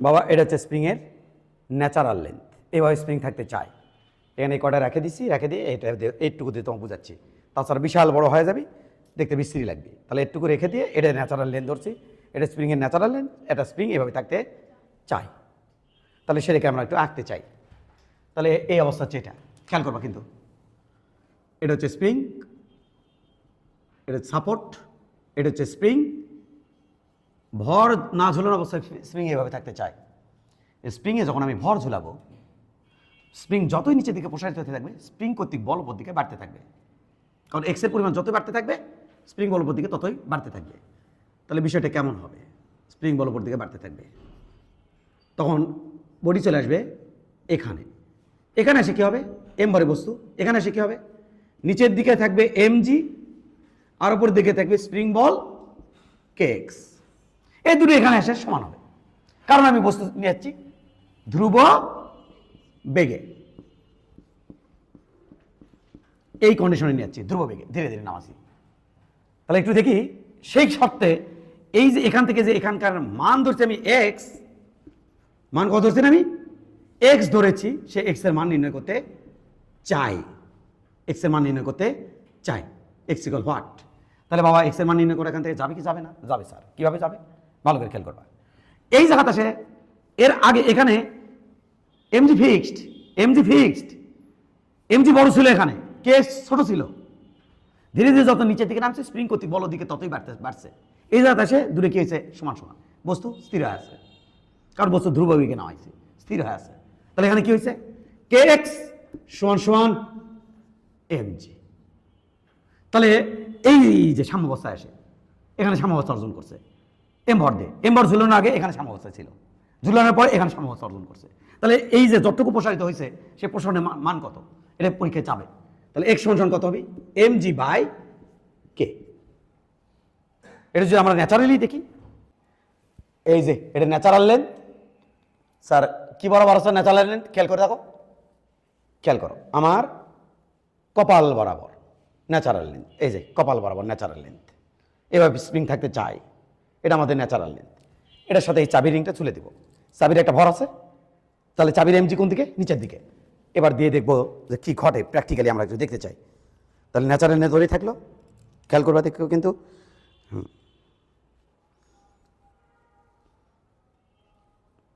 বাবা, এটা হচ্ছে স্প্রিংয়ের ন্যাচারাল লেন্থ এইভাবে স্প্রিং থাকতে চায়। এখানে কটা রেখে দিছি, রেখে দিয়ে এটা এইটুকু দিয়ে তোমাকে বুঝাচ্ছি। তাছাড়া বিশাল বড় হয়ে যাবে, দেখতে বিশ্রী লাগবে। তাহলে এটুকু রেখে দিয়ে এটা ন্যাচারাল লেন্থ ধরছি। এটা স্প্রিংয়ের ন্যাচারাল লেন্থ এটা স্প্রিং এভাবে থাকতে চাই তাহলে সেটাকে আমরা একটু আঁকতে চাই। তাহলে এই অবস্থা হচ্ছে এটা। খেয়াল করবা কিন্তু। এটা হচ্ছে স্প্রিং এটা সাপোর্ট এটা হচ্ছে স্প্রিং ভর না ঝুলানো অবস্থায় স্প্রিং এভাবে থাকতে চায়। স্প্রিংয়ে যখন আমি ভর ঝুলাবো স্প্রিং যতই নিচের দিকে প্রসারিত হতে থাকবে স্প্রিং কর্তৃক বল উপর দিকে বাড়তে থাকবে। কারণ এক্সের পরিমাণ যতই বাড়তে থাকবে স্প্রিং বল উপর দিকে ততই বাড়তে থাকবে। তাহলে বিষয়টা কেমন হবে? স্প্রিং বল উপর দিকে বাড়তে থাকবে। তখন বডি চলে আসবে এখানে। এখানে এসে কী হবে? এম ভরে বস্তু। এখানে এসে কী হবে? নিচের দিকে থাকবে এম জি আর ওপর দিকে থাকবে স্প্রিং বল কেক্স এই দুটো এখানে এসে সমান হবে। কারণ আমি বস্তু নিয়ে যাচ্ছি ধ্রুব বেগে। এই কন্ডিশনে নিয়ে যাচ্ছি, ধ্রুব বেগে। ধীরে ধীরে নামাছি তাহলে একটু দেখি, সেই শর্তে এই যে এখান থেকে যে এখানকার মান ধরছি আমি এক্স মান কত ধরছেন আমি? এক্স ধরেছি, সে এক্সের মান নির্ণয় করতে চাই। এক্সের মান নির্ণয় করতে চাই। এক্স ইকল হোয়াট তাহলে বাবা এক্সের মান নির্ণয় করে এখান থেকে যাবে কি যাবে না? যাবে, স্যার। কীভাবে যাবে? ভালো করে খেয়াল করবা। এই জায়গাতে সে এর আগে এখানে MG fixed MG fixed MG বড় ছিল এখানে কে ছোট ছিল। ধীরে ধীরে যত নিচের দিকে নামছে স্প্রিং কর্তৃক বল দিকে ততই বাড়তে বাড়ছে। এই জায়গাতে এসে দূরে কি হয়েছে? সমান সমান। বস্তু স্থির হয়ে আছে। কারণ বস্তু ধ্রুব বেগে নেওয়া হয়েছে স্থির হয়ে আছে। তাহলে এখানে কি হয়েছে? কে এক্স সমান সমান এম জি তাহলে এই যে সাম্যাবস্থায় আসে, এখানে সাম্যাবস্থা অর্জন করছে। এম ভর দে। এম ভর ঝুলানোর আগে এখানে সাম্যাবস্থায় ছিল। ঝুলানোর পর এখানে সাম্যাবস্থা অর্জন করছে। তাহলে এই যে যতটুকু প্রসারিত হয়েছে, সে প্রসারণের মান- কত? এটা পরীক্ষায় চাবে তাহলে এক্স সমান কত হবে? এম জি বাই কে এটা যদি আমরা ন্যাচারালি দেখি, এই যে এটা ন্যাচারাল লেন্থ স্যার, কি বরাবর আছে ন্যাচারাল লেন্থ খেয়াল করে দেখো। খেয়াল করো, আমার কপাল বরাবর ন্যাচারাল লেন্থ এই যে কপাল বরাবর ন্যাচারাল লেন্থ এভাবে স্প্রিং থাকতে চাই। এটা আমাদের ন্যাচারাল লেন্থ এটার সাথে এই চাবি রিংটা তুলে দিব। চাবির একটা ভর আছে। তাহলে চাবির এমজি কোন দিকে? নিচের দিকে। এবার দিয়ে দেখব যে কী ঘটে প্র্যাকটিক্যালি আমরা একটু দেখতে চাই। তাহলে ন্যাচারাল লেন্থ ধরেই থাকল। খেয়াল করবা দেখো কিন্তু।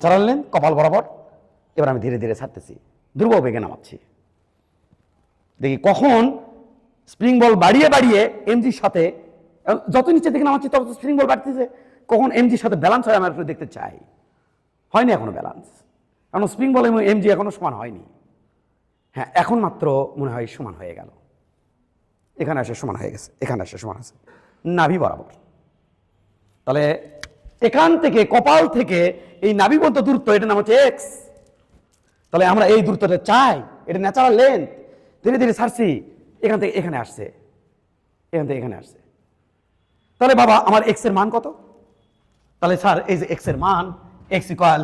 চালালেন কপাল বরাবর। এবার আমি ধীরে ধীরে ছাড়তেছি। ধ্রুব বেগে নামাচ্ছি। দেখি কখন স্প্রিং বল বাড়িয়ে বাড়িয়ে এমজির সাথে যত নিচে দিকে নামাচ্ছি, তত স্প্রিং বল বাড়তেছে। কখন এমজির সাথে ব্যালান্স হয় আমরা একটু দেখতে চাই। হয়নি এখনও ব্যালান্স কারণ স্প্রিং বল এবং এমজি এখনও সমান হয়নি। হ্যাঁ এখন মাত্র মনে হয় সমান হয়ে গেল। এখানে এসে সমান হয়ে গেছে, এখানে এসে সমান আছে নাভি বরাবর। তাহলে এখান থেকে, কপাল থেকে এই নাবিবদ্ধ দূরত্ব এটা নাম হচ্ছে এক্স তাহলে আমরা এই দূরত্বটা চাই, এটা ন্যাচারাল লেন্থ ধীরে ধীরে ছাড়ছি এখান থেকে এখানে আসছে। এখান থেকে এখানে আসছে। তাহলে বাবা, আমার এক্সের মান কত? তাহলে স্যার, এই যে এক্সের মান X equal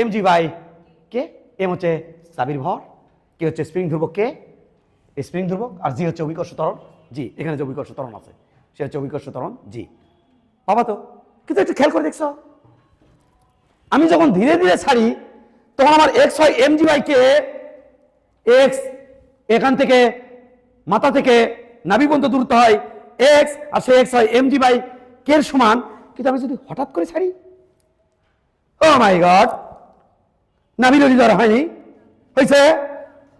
M G by K M হচ্ছে চাবির ভর কে হচ্ছে স্প্রিং ধ্রুবক কে স্প্রিং ধ্রুবক, আর জি হচ্ছে অভিকর্ষ তরণ জি এখানে যে অভিকর্ষ ত্বরণ আছে, সে হচ্ছে অভিকর্ষ ত্বরণ জি বাবা তো, কিন্তু একটু খেয়াল করে দেখছ? আমি যখন ধীরে ধীরে ছাড়ি, তখন আমার এক্স হয় M G by K X এখান থেকে মাথা থেকে নাভি পর্যন্ত দূরত্ব হয় এক্স আর সে এক্স হয় এম জি বাই কে এর সমান, কিন্তু আমি যদি হঠাৎ করে ছাড়ি? ও মাই গড নাভি নদী ধরা হয়নি। হয়েছে?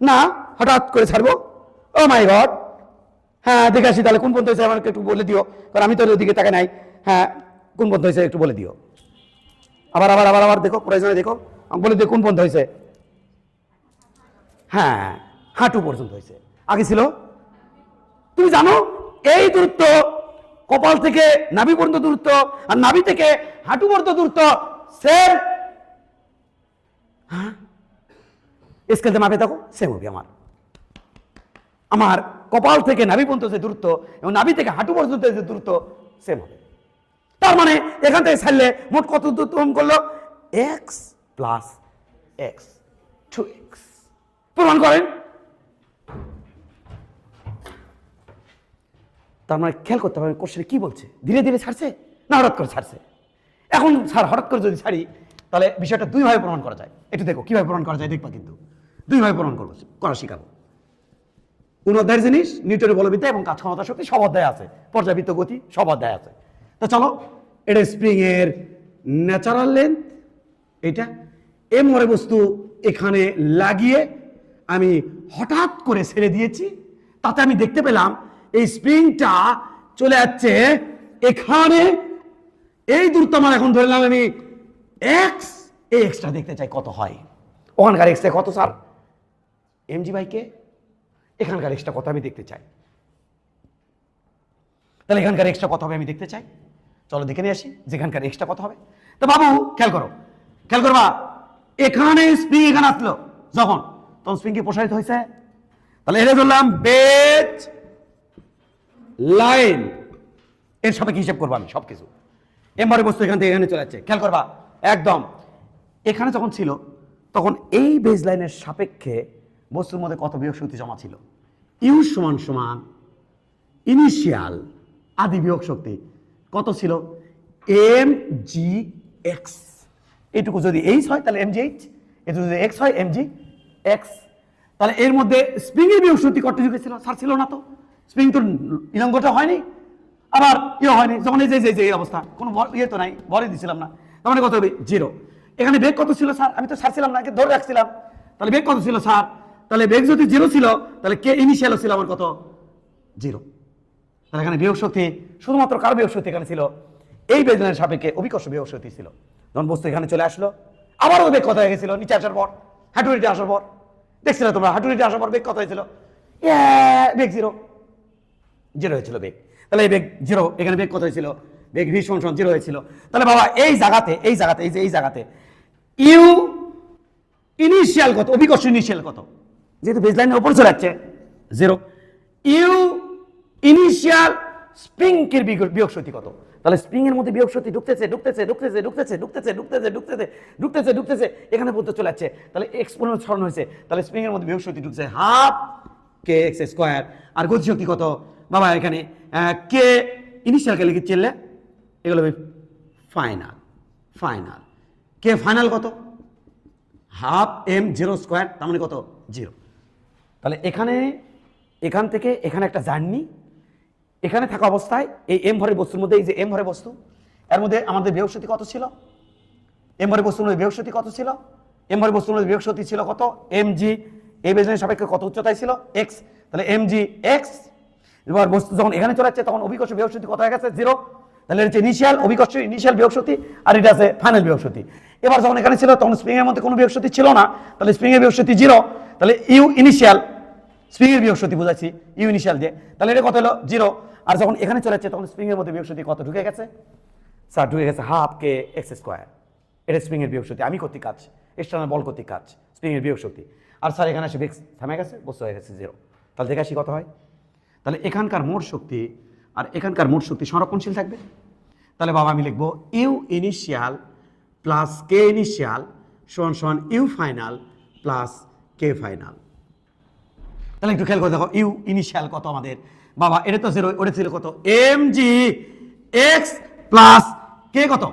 না, হঠাৎ করে ছাড়বো। ও মাই গড হ্যাঁ দেখে আসি তাহলে কোন পর্যন্ত হয়েছে আমাকে একটু বলে দিও। কারণ আমি তো ওদিকে তাকে নাই। হ্যাঁ কোন পর্যন্ত হয়েছে একটু বলে দিও। আবার আবার আবার আবার দেখো প্রয়োজনে দেখো। আমি বলে দিও কোন পর্যন্ত হয়েছে। হ্যাঁ হাঁটু পর্যন্ত হয়েছে। আগে ছিল? তুমি জানো? এই দূরত্ব কপাল থেকে নাভি পর্যন্ত দূরত্ব আর নাভি থেকে হাঁটু পর্যন্ত দূরত্ব সেম হ্যাঁ? স্কেলতে মাপে দেখো সেম হবে আমার। আমার কপাল থেকে নাভি পর্যন্ত যে দূরত্ব এবং নাভি থেকে হাঁটু পর্যন্ত যে দূরত্ব সেম হবে। তার মানে এখান থেকে ছাড়লে মোট কত দূরত্ব করল? X plus X two X প্রমাণ করেন। তার মানে খেয়াল করতে হবে কোশ্চেনে কী বলছে? ধীরে ধীরে ছাড়ছে না হঠাৎ করে ছাড়ছে? এখন স্যার, হঠাৎ করে যদি ছাড়ি, তাহলে বিষয়টা দুইভাবে প্রমাণ করা যায়। একটু দেখো, কীভাবে প্রমাণ করা যায় দেখবা কিন্তু। দুইভাবে প্রমাণ করব, করা শিখাবো। কোন অধ্যায়ের জিনিস, নিউটনের বলবিদ্যা এবং কাজ ক্ষমতা শক্তি সব অধ্যায় আছে। পর্যাবৃত্ত গতি সব অধ্যায় আছে। তো চলো, এটা স্প্রিং এর ন্যাচারাল লেন্থ এটা। এম মরে বস্তু এখানে লাগিয়ে আমি হঠাৎ করে ছেড়ে দিয়েছি। তাতে আমি দেখতে পেলাম এই স্প্রিংটা চলে যাচ্ছে এখানে। এই দূরত্ব আমার এখন ধরে ধরলাম আমি এক্স এই এক্সটা দেখতে চাই কত হয়। ওখানকার এক্সটা কত স্যার এমজি বাইকে এখানকার এক্সট্রা কত আমি দেখতে চাই। তাহলে এখানকার এক্সট্রা কত হবে আমি দেখতে চাই। চলো দেখে নিয়ে আসি যেখানকার এক্সট্রা কত হবে। তো বাবু, খেয়াল করো। খেয়াল করবা, এখানে স্প্রিং এখানে আসলো। যখন? তখন স্প্রিং কি প্রসারিত হয়েছে? তাহলে এটা ধরলাম বেজ লাইন। এর সাপেক্ষে হিসেব করব আমি? সব কিছু বস্তু এখান থেকে এখানে চলে যাচ্ছে। খেয়াল করবা? একদম। এখানে যখন ছিল, তখন এই বেজ লাইনের সাপেক্ষে বস্তুর মধ্যে কত বিয়োগ শক্তি জমা ছিল? ইউ সমান সমান ইনিশিয়াল আদি বিয়োগ শক্তি। কত ছিল? এম জি এক্স এটুকু যদি এইচ হয়, তাহলে এম জি এইচ এটুকু যদি এক্স হয় এম জি এক্স তাহলে এর মধ্যে স্প্রিংয়ের বিয়োগ শক্তি কত ছিল? স্যার ছিল না তো। স্প্রিং তো ইলঙ্গটা হয়নি, আবার ইয়ে হয়নি, যখন এই যে, এই অবস্থা, কোনো ভর- ইয়ে তো নাই ভরই দিছিলাম না। তার মানে কত হবে? জিরো এখানে বেগ কত ছিল, স্যার? আমি তো ছাড়ছিলাম না ধরে রাখছিলাম। তাহলে বেগ কত ছিল, স্যার? তাহলে বেগ যদি জিরো ছিল, তাহলে কে ইনিশিয়াল ছিল আমার কত? জিরো তাহলে এখানে বিয়োগ শক্তি শুধুমাত্র কার বিয়োগ শক্তি এখানে ছিল? এই বেদনের সাপেক্ষে অভিকর্ষ বিয়োগ শক্তি ছিল। যখন বস্তু এখানে চলে আসলো, আবারও বেগ কথা হয়ে গেছিল? নিচে আসার পর হাঁটুরিতে আসার পর। দেখছিলে তোমরা হাঁটুরিতে আসার পর বেগ কত হয়েছিল? বেগ জিরো জিরো হয়েছিল বেগ। তাহলে এই বেগ জিরো, এখানে বেগ কত হয়েছিল? বেগ ভি সমান জিরো হয়েছিল। তাহলে বাবা, এই জায়গাতে এই জায়গাতে, এই যে, এই জায়গাতে, ইউ ইনিশিয়াল কত? অভিকর্ষ ইনিশিয়াল কত? যেহেতু বেজ লাইনের উপর চলে যাচ্ছে, জিরো। ইউ ইনিশিয়াল স্প্রিংকের বিয়োগ শক্তি কত? তাহলে স্প্রিং এর মধ্যে বিয়োগ শক্তি ঢুকতেছে ঢুকতেছে ঢুকতেছে ঢুকতেছে ঢুকতেছে ঢুকতেছে ঢুকতেছে ঢুকতেছে ঢুকতেছে, এখানে পর্যন্ত চলে যাচ্ছে। তাহলে এক্সপোনেন্ট ছড়ানো হয়েছে, তাহলে স্প্রিং এর মধ্যে বিয়োগ শক্তি ঢুকছে হাফ কে এক্স স্কোয়ার আর গতি শক্তি কত? বাবা, এখানে কে ইনিশিয়ালকে লিখে চিনলে এগুলো ফাইনাল ফাইনাল কে ফাইনাল কত? হাফ এম জিরো স্কোয়ার তার মানে কত? জিরো তাহলে এখানে, এখান থেকে এখানে একটা জার্নি এখানে থাকা অবস্থায় এই এম ভরের বস্তুর মধ্যে, এই যে এম ভরের বস্তু, এর মধ্যে আমাদের বৃহস্পতি কত ছিল? এম ভরের বস্তুর মধ্যে বৃহস্পতি কত ছিল? এম ভরের বস্তুর মধ্যে বৃহস্পতি ছিল কত? এম জি এই বেজনের সাপেক্ষে কত উচ্চতায় ছিল? এক্স তাহলে এম জি এক্স এবার বস্তু যখন এখানে চলে যাচ্ছে তখন অভিকর্ষ বৃহস্পতি কত হয়ে গেছে? জিরো তাহলে হচ্ছে ইনিশিয়াল অভিকর্ষ ইনিশিয়াল বৃহস্পতি, আর এটা আছে ফাইনাল বৃহস্পতি। এবার যখন এখানে ছিল, তখন স্প্রিং এর মধ্যে কোনো বৃহস্পতি ছিল না। তাহলে স্প্রিং এর বৃহস্পতি জিরো তাহলে ইউ ইনিশিয়াল স্প্রিং এর বৃহস্পতি বোঝাচ্ছি ইউ ইনিশিয়াল দিয়ে। তাহলে এটা কত হলো? জিরো আর যখন এখানে চলে যাচ্ছে তখন স্প্রিং এর মধ্যে বৃহস্পতি কত? ঢুকে গেছে? স্যার ঢুকে গেছে হাফ কে এক্স স্কোয়ার এটা স্প্রিং এর বৃহস্পতি। আমি কর্তৃক কাজ এক্সটার্নাল বল কর্তৃক কাজ স্প্রিং এর বৃহস্পতি। আর স্যার এখানে এসে বেক্স থামে গেছে, বস্তু হয়ে গেছে জিরো তাহলে দেখে আসি কত হয়? তাহলে এখানকার মোট শক্তি আর এখানকার মোট শক্তি সংরক্ষণশীল থাকবে। তাহলে বাবা আমি লিখব U initial plus K initial সমান সমান U final plus K final. তাহলে একটু খেয়াল করে দেখো, ইউ ইনিশিয়াল কত আমাদের? বাবা, এটা তো জিরো ওটা ছিল কত? M G X plus K কত?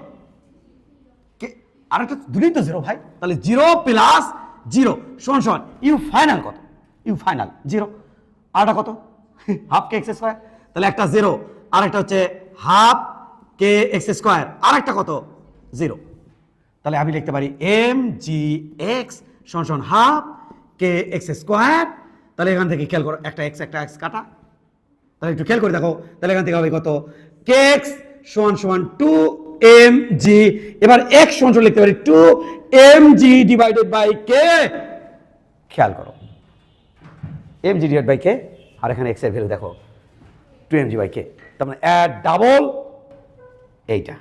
কে আরেকটা দুটোই তো জিরো ভাই। তাহলে জিরো প্লাস জিরো সমান সমান ইউ ফাইনাল কত? ইউ ফাইনাল জিরো আরটা কত? হাফ কে এক্স স্কোয়ার তাহলে একটা জিরো আরেকটা হচ্ছে হাফ কে এক্স স্কোয়ার আরেকটা কত? জিরো তাহলে আমি লিখতে পারি এম জি এক্স সমান হাফ কে এক্স স্কোয়ার তাহলে এখান থেকে খেয়াল করো, একটা এক্স একটা এক্স কাটা। তাহলে একটু খেয়াল করে দেখো, তাহলে এখান থেকে হবে কত? কে এক্স সমান সমান টু এম জি এবার এক্স সমান লিখতে পারি two M G divided by K খেয়াল করো। M G divide by K আর এখানে এক্সের ভ্যালু দেখো two M G by K তার মানে অ্যাড ডাবল এইটা।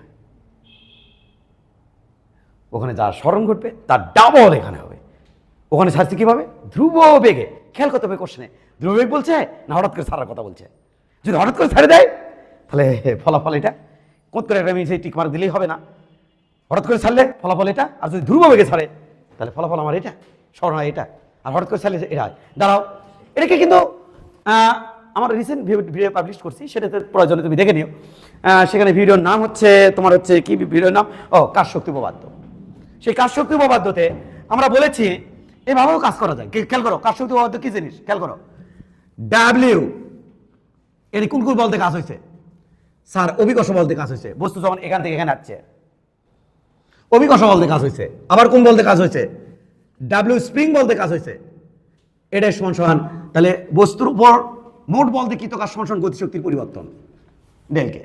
ওখানে যা স্মরণ ঘটবে, তার ডাবল এখানে হবে। ওখানে ছাড়ছে কীভাবে? ধ্রুব বেগে। খেয়াল করতে হবে কোশ্চেনে ধ্রুব বেগ বলছে না হঠাৎ করে ছাড়ার কথা বলছে? যদি হঠাৎ করে ছাড়ে দেয়, তাহলে ফলাফল এটা। কোথ করে আমি সেই টিক মার্ক দিলেই হবে না। হঠাৎ করে ছাড়লে ফলাফল এটা। আর যদি ধ্রুব বেগে ছাড়ে তাহলে ফলাফল আমার এটা, স্মরণ হয় এটা। আর হঠাৎ করে ছাড়লে এটা দাঁড়াও, এটাকে কিন্তু আমার রিসেন্ট ভিডিও পাবলিশ করছি, সেটাতে প্রয়োজনে তুমি দেখে নিও। সেখানে ভিডিওর নাম হচ্ছে, তোমার হচ্ছে কি ভিডিওর নাম? ও, কার শক্তি উপপাদ্য। সেই কাজ শক্তি উপপাদ্যতে আমরা বলেছি, এভাবেও কাজ করা যায়। খেয়াল করো কাজ শক্তি উপপাদ্য কি জিনিস? খেয়াল করো। ডাব্লিউ এর কোন কোন বলতে কাজ হয়েছে স্যার, অভিকর্ষ বলতে কাজ হয়েছে বস্তু যখন এখান থেকে এখানে আসছে, অভিকর্ষ বলতে কাজ হয়েছে আবার কোন বলতে কাজ হয়েছে ডাব্লিউ স্প্রিং বলতে কাজ হয়েছে এটাই সমান সমান তাহলে বস্তুর উপর মোট বলতে কৃত কাজ সমান সমান গতিশক্তির পরিবর্তন? ডেলকে।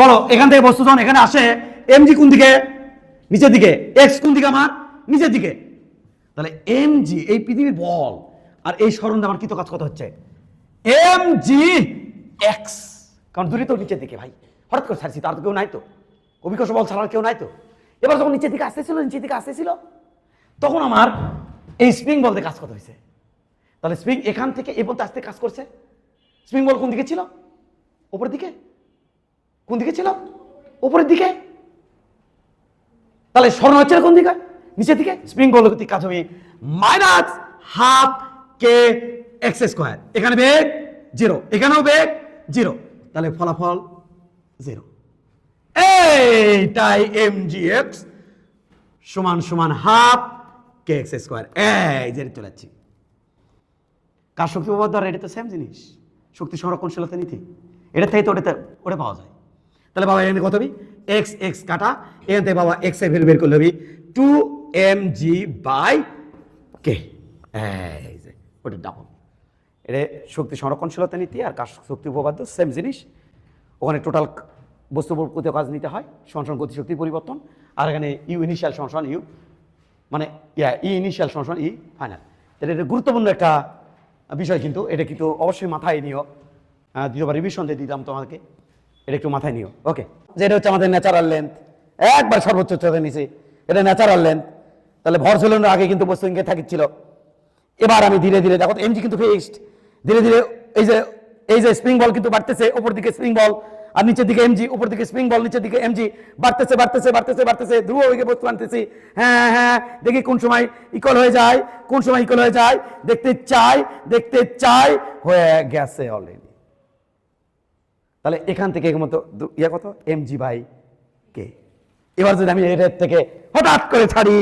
বলো, এখান থেকে বস্তু যখন এখানে আসে এমজি কোন দিকে? নিচের দিকে। এক্স কোন দিকে আমার? নিচের দিকে। তাহলে এম জি এই পৃথিবীর বল আর এই সরঞ্জাম আমার কৃত কাজ কত হচ্ছে? এম জি এক্স কারণ দূরে তো নিচের দিকে ভাই। হঠাৎ করে ছাড়ছি, তার তো কেউ নাই তো। অভিকর্ষ বল ছাড়ার কেউ নাই তো। এবার যখন নিচের দিকে আসতেছিল, নিচের দিকে আসতেছিল, তখন আমার এই স্প্রিং বলতে কাজ কত হয়েছে। তাহলে স্প্রিং এখান থেকে এ পর্যন্ত আসতে কাজ করছে। স্প্রিং বল কোন দিকে ছিল? ওপরের দিকে? কোন দিকে ছিল? উপরের দিকে। তাহলে স্মরণ হচ্ছে কোন দিকে? নিচের দিকে। স্প্রিং বল কাজ হবে minus half K X square এখানে বেগ জিরো এখানেও বেগ জিরো তাহলে ফলাফল জিরো এইটাই এম জি এক্স সমান সমান হাফ কে এক্স স্কোয়ার এই যে চলে যাচ্ছি। কার শক্তি উপপাদ্য আর এটা তো সেম জিনিস। শক্তি সংরক্ষণশীলতা নীতি। এটা থেকে তো ওটাতে ওটা পাওয়া যায়। তাহলে বাবা, এখানে কত হবি? এক্স এক্স কাটা। এখান থেকে বাবা এক্সের ভ্যালু বের করলে হবি two M G by K এই যে, ওটা ডাবল এটা শক্তি সংরক্ষণশীলতা নীতি আর কার শক্তি উপপাদ্য সেম জিনিস। ওখানে টোটাল বস্তু প্রতি কাজ নিতে হয়? সংসন গতিশক্তির পরিবর্তন। আর এখানে ইউ ইনিশিয়াল সংসন ইউ মানে ইয়া ই ইনিশিয়াল সংসন ই ফাইনাল তাহলে এটা গুরুত্বপূর্ণ একটা বিষয় কিন্তু, এটা কিন্তু অবশ্যই মাথায় নিও। দ্বিতীয়বার রিভিশন দিয়ে দিতাম তোমাকে। এটা একটু মাথায় নিও। ওকে যে এটা হচ্ছে আমাদের ন্যাচারাল লেন্থ একবার সর্বোচ্চ উচ্চতা নিচে এটা ন্যাচারাল লেন্থ তাহলে ভর ঝুলানোর আগে কিন্তু বস্তু ইঙ্গে থাকিছিল এবার আমি ধীরে ধীরে, দেখো এমজি কিন্তু ফিক্সড ধীরে ধীরে এই যে এই যে স্প্রিং বল কিন্তু বাড়তেছে উপর দিকে স্প্রিং বল আর নিচের দিকে এমজি উপর দিকে স্প্রিং বল নিচের দিকে এমজি বাড়তেছে বাড়তেছে বাড়তেছে বাড়তেছে, ধ্রুব হয়ে বস্তু আনতেছি। হ্যাঁ হ্যাঁ দেখি কোন সময় ইকুয়াল হয়ে যায়, কোন সময় ইকুয়াল হয়ে যায়। দেখতে চাই দেখতে চাই, হয়ে গেছে অলরেডি তাহলে এখান থেকে মতো ইয়া কত? এমজি ভাই কে এবার যদি আমি এটার থেকে হঠাৎ করে ছাড়ি,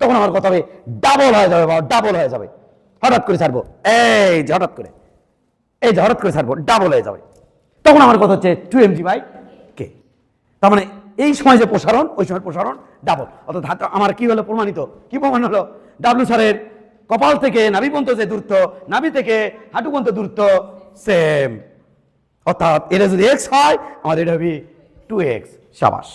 তখন আমার কথা হবে ডাবল হয়ে যাবে, বাবা ডাবল হয়ে যাবে। হঠাৎ করে ছাড়বো। এই যে হঠাৎ করে, এই যে হঠাৎ করে ছাড়বো ডাবল হয়ে যাবে। তখন আমার কথা হচ্ছে two M G by K তার মানে এই সময় যে প্রসারণ, ওই সময় প্রসারণ ডাবল অর্থাৎ আমার কি হলো প্রমাণিত? কি প্রমাণ হলো? ডাব্লু স্যারের কপাল থেকে নাভি যে দূরত্ব, নাভি থেকে হাঁটু পর্যন্ত দূরত্ব সেম অর্থাৎ এটা যদি এক্স হয়, আমাদের এটা হবে টু এক্স সাবাস।